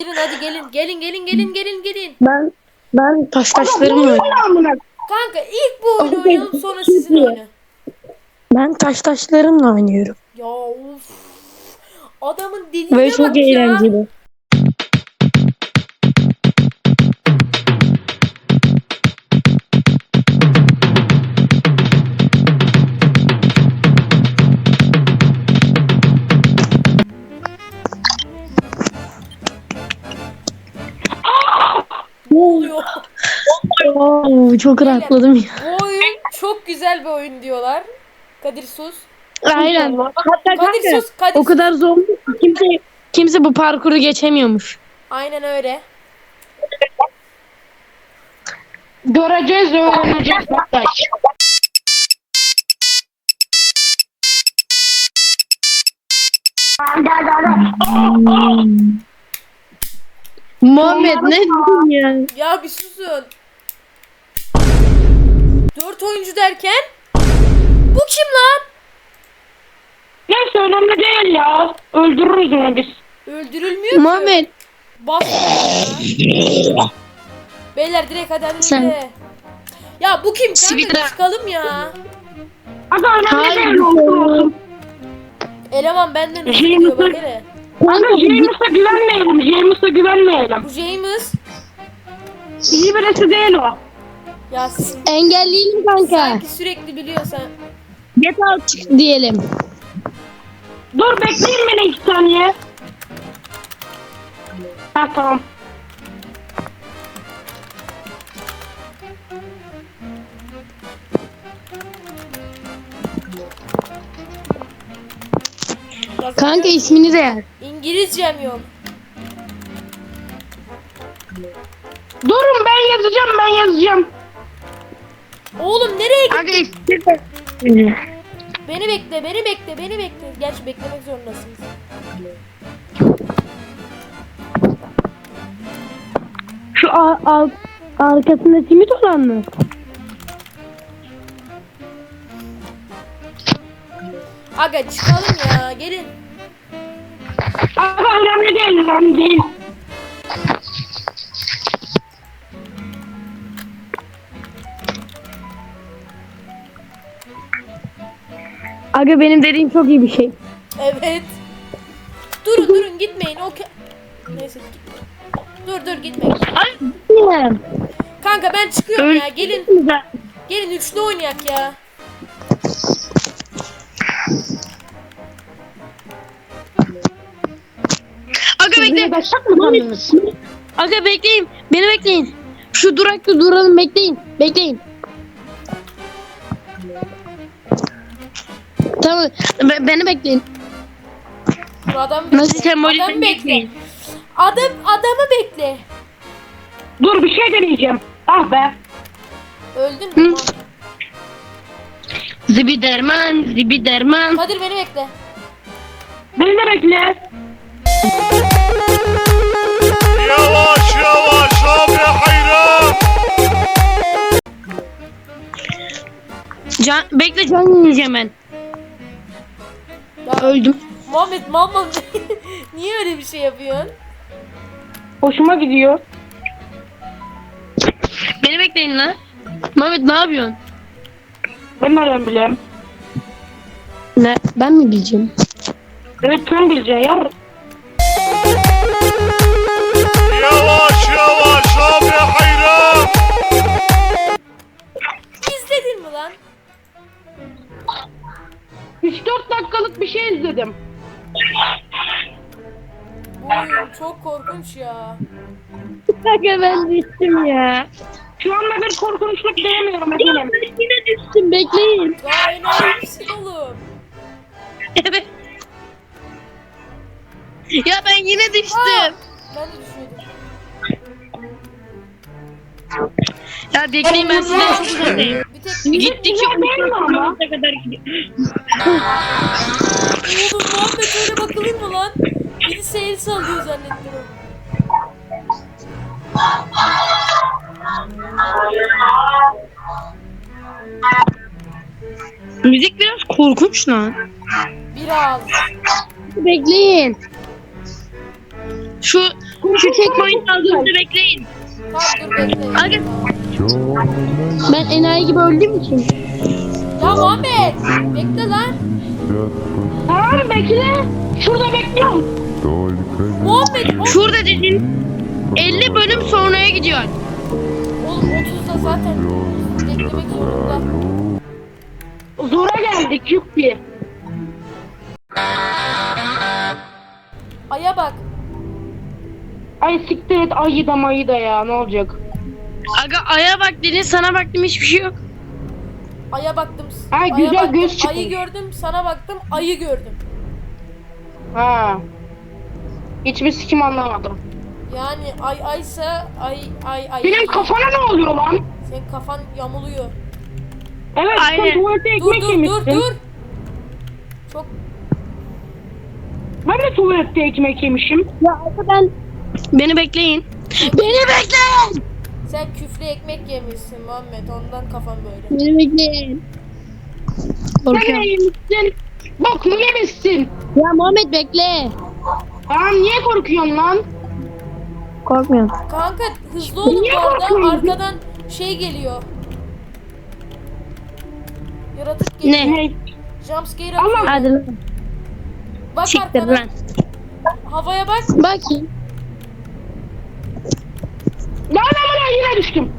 Gelin hadi gelin. Gelin gelin gelin gelin gelin. Ben ben taş taşlarımla oynuyorum. Kanka ilk bu oyunu oynayalım sonra sizin iyi. oyunu. Ben taş taşlarımla oynuyorum. Ya of. Adamın Ve dediğine çok bak ya. eğlenceli. Oo, çok rahatladım ya. Bu oyun çok güzel bir oyun diyorlar. Kadir sus. Aynen. Hatta Kadir kanka sus. Kadir o sus. kadar zor ki kimse kimse bu parkuru geçemiyormuş. Aynen öyle. Göreceğiz, öğreneceğiz. Muhammed ne diyorsun ya? Ya bir susun. Dört oyuncu derken bu kim lan? Neyse önemli değil ya. Öldürürüz onu biz. Öldürülmüyor ki. Muhammed Bas. Beyler direkt hadi hadi. Sen-. Ya bu kim? Kanka Sivitra. çıkalım ya. Aga önemli Hayır. değil olsun olsun. Eleman benden James gidiyor bak hele. Aga James'a güvenmeyelim. James'a güvenmeyelim. Bu James. İyi birisi değil o. Ya siz engelleyelim kanka. sanki sürekli biliyorsan. Get out diyelim. Dur bekleyin beni iki saniye. Ha tamam. Kanka ismini de yaz. İngilizcem yok. Durun ben yazacağım ben yazacağım. Oğlum nereye gittin? De Beni bekle, beni bekle, beni bekle. Gerçi beklemek zorundasınız. Şu a- alt arkasında simit olan mı? Aga çıkalım ya, gelin. Aga önemli değil önemli değil. Aga benim dediğim çok iyi bir şey. Evet. Durun durun gitmeyin. O Neyse gitmeyin. Dur dur gitmeyin. Ay bilmiyorum. Kanka ben çıkıyorum ya. Gelin. Gelin üçlü oynayak ya. Aga bekle. Başak mı? Aga bekleyin. Beni bekleyin. Şu durakta duralım bekleyin. Bekleyin. Tamam. Beni bekleyin. Adam bekle. Nasıl sembolik Adam bekle. Adam adamı bekle. Dur bir şey deneyeceğim. Ah be. Öldün mü? Hı. Zibi derman, zibi derman. Kadir beni bekle. Beni de bekle. Yavaş yavaş abi hayran. Can, bekle can yiyeceğim ben. Öldüm. Muhammed mal niye öyle bir şey yapıyorsun? Hoşuma gidiyor. Beni bekleyin lan. Mehmet ne yapıyorsun? Ben nereden bileyim? Ne? Ben mi bileceğim? Evet sen bileceksin ya. Yavaş yavaş abi hayran. İzledin mi lan? 3-4 dakikalık bir şey izledim. Bu oyun çok korkunç ya. Aga ben düştüm ya. Şu anda bir korkunçluk diyemiyorum efendim. Ben yine düştüm bekleyin. Daha misin oğlum? Evet. Ya ben yine düştüm. ben de düşüyordum. Ya bekleyin ben sizden mi ama? uzağa kadar gidiyor. oğlum Muhammed öyle bakılır mı lan? Birisi el sallıyor zannettim. Müzik biraz korkunç lan. Biraz. Bekleyin. Şu Şu checkpoint aldığınızda bekleyin. Tamam dur bekle. Aga ben enayi gibi öldüm için. Ya Muhammed bekle lan. Tamam bekle. Şurada bekliyorum. Muhammed Şurada dedin 50 bölüm sonraya gidiyor. oğlum 30'da zaten beklemek zorunda. Zora geldik yuppi. Aya bak. Ay siktir et ayı da mayı da ya ne olacak? Aga aya bak dedin sana baktım hiçbir şey yok. Aya baktım. Ha, aya güzel baktım, göz çıkmış. Ayı gördüm, sana baktım, ayı gördüm. Ha. Hiçbir sikim anlamadım. Yani ay aysa ay ay ay. Benim kafana ne oluyor lan? Senin kafan yamuluyor. Evet Aynen. sen tuvalete Dur ekmek dur yemişsin. dur dur. Çok Ben de tuvalette ekmek yemişim. Ya ben beni bekleyin. Beni bekleyin. Sen küflü ekmek yemişsin Muhammed ondan kafan böyle. Bekleyin. Sen Korkuyorum. yemişsin? Bok mu yemişsin? Ya Muhammed bekle. Tamam niye korkuyorsun lan? Korkmuyorum. Kanka hızlı olun Niye bu arada korkuyorsun? arkadan şey geliyor. Yaratık geliyor. Ne? Jumpscare Allah- atıyor. Hadi lan. Bak Siktir arkana. lan. Havaya bak. Bakayım. Amına yine düştüm.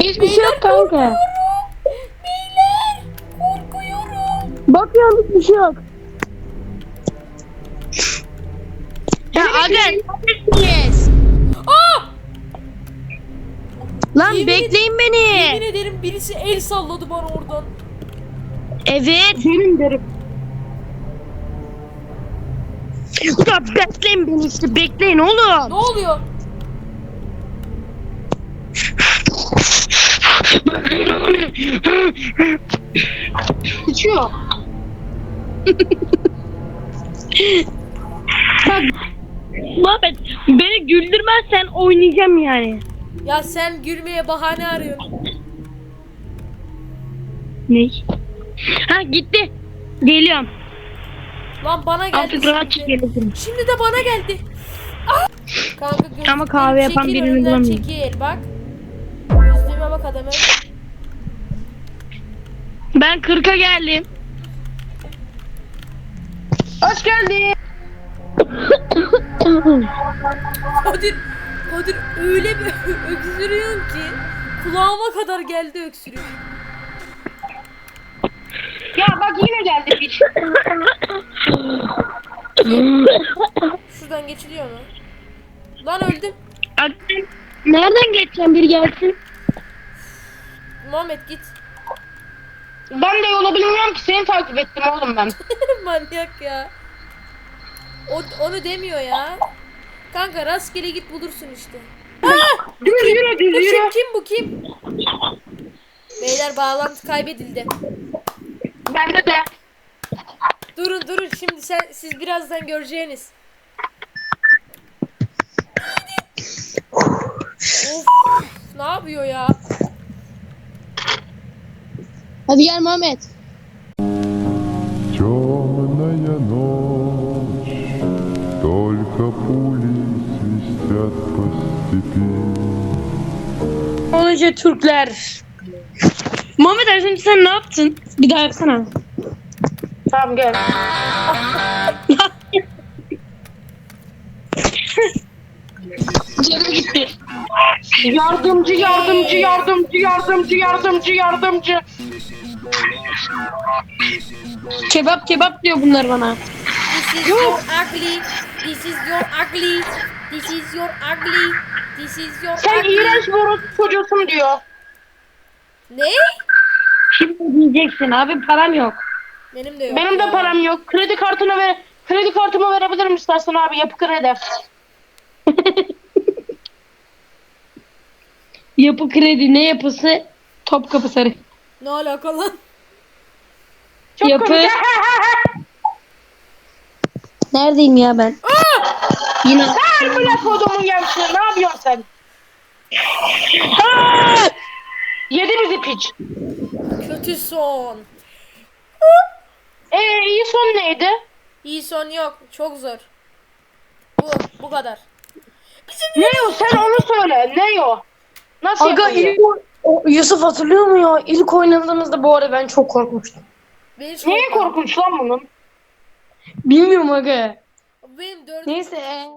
Hiçbir şey yok kanka. Beyler korkuyorum. Bakıyorum hiçbir şey yok. Ya aga neredesiniz? Aa! Lan Yemin- bekleyin Yemin beni. ederim birisi el salladı bana oradan. Evet. Benim derim. Ya bekleyin beni işte bekleyin Ne oğlum. oluyor? Sıçıyor. Muhammed beni güldürmezsen oynayacağım yani. Ya sen gülmeye bahane arıyorsun. Ne? Ha gitti. Geliyorum. Lan bana geldi. Artık rahat şimdi. gelebilirim. Şimdi de bana geldi. Ah! Kanka gözlükten Ama kahve yapan çekil, birini önümden bulamıyorum. Çekil bak. Gözlüğüme bak adamı. Ben 40'a geldim. Hoş geldin. Kadir, Kadir öyle bir öksürüyorsun ki kulağıma kadar geldi öksürüyor. Ya bak yine geldi piç. Şuradan geçiliyor mu? Lan öldüm. Nereden geçeceğim bir gelsin? Muhammed git. Ben de yolu bilmiyorum ki seni takip ettim oğlum ben. Manyak ya. O, onu demiyor ya. Kanka rastgele git bulursun işte. Düz yürü düz Bu kim yürü. kim bu kim? Beyler bağlantı kaybedildi. Bende de. Durun durun şimdi sen siz birazdan göreceğiniz. of, ne yapıyor ya? Hadi gel Muhammed. Темная ночь, только пули свистят по степи. Onca Türkler. Muhammed az önce sen ne yaptın? Bir daha yapsana. Tamam gel. Canım gitti. Yardımcı yardımcı yardımcı yardımcı yardımcı yardımcı. Kebap kebap diyor bunlar bana. This is your ugly. This is your ugly. This is your ugly. This is your Sen ugly. iğrenç bir orospu çocuğusun diyor. Ne? Şimdi diyeceksin abi param yok. Benim de yok. Benim de param yok. Kredi kartını ver. Kredi kartımı verebilirim istersen abi yapı kredi. Yapı kredi ne yapısı? Topkapı sarı. Ne alaka lan? Çok Yapı- komik. Neredeyim ya ben? Yine. Her bırak kodumun yavşağı. Ne yapıyorsun sen? Yedi bizi piç. Kötü son. Ee iyi son neydi? İyi son yok. Çok zor. kadar. Ne o sen onu söyle. Ne o? Nasıl Aga yapılıyor? ilk o- o- Yusuf hatırlıyor mu ya? İlk oynadığımızda bu arada ben çok korkmuştum. Benim hiç Neye korkunç lan bunun? Bilmiyorum aga. Benim dördüncü Neyse.